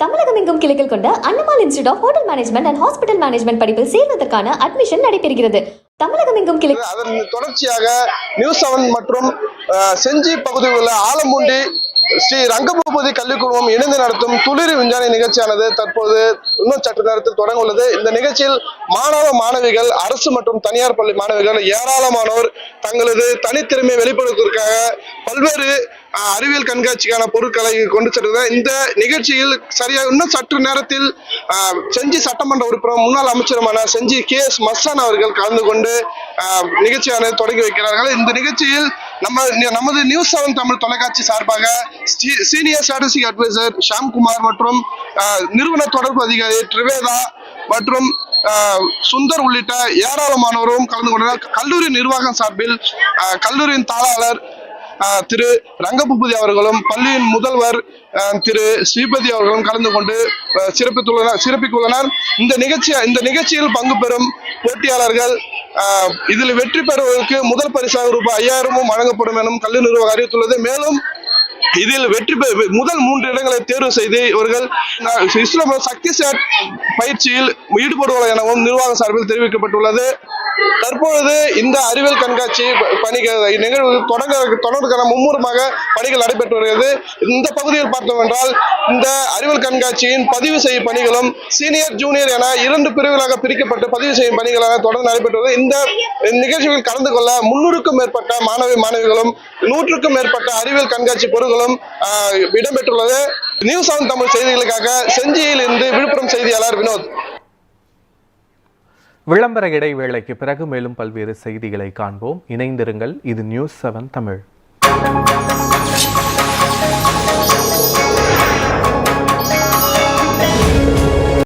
தமிழகம் எங்கும் கிளைகள் கொண்ட Annamalai institute of hotel management and hospital management படிப்பில் சேர்வதற்கான அட்மிஷன் நடைபெறுகிறது. தமிழகம் எங்கும் கிளை அதன் தொடர்ச்சியாக நியூஸ் செவன் மற்றும் செஞ்சி பகுதியில் உள்ள ஆலமுண்டி ஸ்ரீ ரங்கபூபதி கல்விக் குழுமம் இணைந்து நடத்தும் துளிர் விஞ்ஞான நிகழ்ச்சியானது தற்போது இன்னும் சற்று நேரத்தில் தொடங்க உள்ளது இந்த நிகழ்ச்சியில் மாணவ மாணவிகள் அரசு மற்றும் தனியார் பள்ளி மாணவிகள் ஏராளமானோர் தங்களது தனித்திறமையை வெளிப்படுத்துவதற்காக பல்வேறு அறிவியல் கண்காட்சிக்கான பொருட்களை கொண்டு சென்றது இந்த நிகழ்ச்சியில் சரியாக இன்னும் சற்று நேரத்தில் செஞ்சி சட்டமன்ற உறுப்பினர் முன்னாள் அமைச்சருமான செஞ்சி கே எஸ் மஸ்தான் அவர்கள் கலந்து கொண்டு நிகழ்ச்சியானது தொடங்கி வைக்கிறார்கள். இந்த நிகழ்ச்சியில் நம்ம நமது நியூஸ் செவன் தமிழ் தொலைக்காட்சி சார்பாக சீனியர் ஸ்ட்ராட்டஜிக் அட்வைசர் ஷாம்குமார் மற்றும் நிறுவன தொடர்பு அதிகாரி ட்ரிவேதா மற்றும் சுந்தர் உள்ளிட்ட ஏராளமானோரும் கலந்து கொண்டனர். கல்லூரி நிர்வாகம் சார்பில் கல்லூரியின் தாளாளர் திரு ரங்கபூபதி அவர்களும் பள்ளியின் முதல்வர் திரு ஸ்ரீபதி அவர்களும் கலந்து கொண்டு சிறப்பித்துள்ளனர் சிறப்பித்துள்ளனர். இந்த நிகழ்ச்சி இந்த நிகழ்ச்சியில் பங்கு பெறும் போட்டியாளர்கள் இதில் வெற்றி பெறுவதற்கு முதல் பரிசாக ரூபாய் ஐயாயிரமும் வழங்கப்படும் எனவும் கல்வி நிர்வாகம் அறிவித்துள்ளது. மேலும் இதில் வெற்றி பெ- முதல் மூன்று இடங்களை தேர்வு செய்து இவர்கள் அஹ், இஸ்ரோ சக்தி சேட் பயிற்சியில் ஈடுபடுவார்கள் எனவும் நிர்வாக சார்பில் தெரிவிக்கப்பட்டுள்ளது. தற்பொழுது இந்த அறிவியல் கண்காட்சி பணிகள் நிகழ்வு தொடங்க தொடர்வதற்கான மும்முரமாக பணிகள் நடைபெற்று வருகிறது. இந்த பகுதியில் பார்த்தோம் என்றால் இந்த அறிவியல் கண்காட்சியின் பதிவு செய்யும் பணிகளும் சீனியர் ஜூனியர் என இரண்டு பிரிவுகளாக பிரிக்கப்பட்டு பதிவு செய்யும் பணிகளாக தொடர்ந்து நடைபெற்று வருகிறது. இந்த நிகழ்ச்சியில் கலந்து கொள்ள முன்னூறுக்கும் மேற்பட்ட மாணவி மாணவிகளும் நூற்றுக்கும் மேற்பட்ட அறிவியல் கண்காட்சி பொருட்களும் இடம்பெற்றுள்ளது. நியூஸ் ஆன் தமிழ் செய்திகளுக்காக செஞ்சியில் இருந்து விழுப்புரம் செய்தியாளர் வினோத். விளம்பர இடைவேளைக்கு பிறகு மேலும் பல்வேறு செய்திகளை காண்போம். இணைந்திருங்கள். இது நியூஸ் செவன் தமிழ்.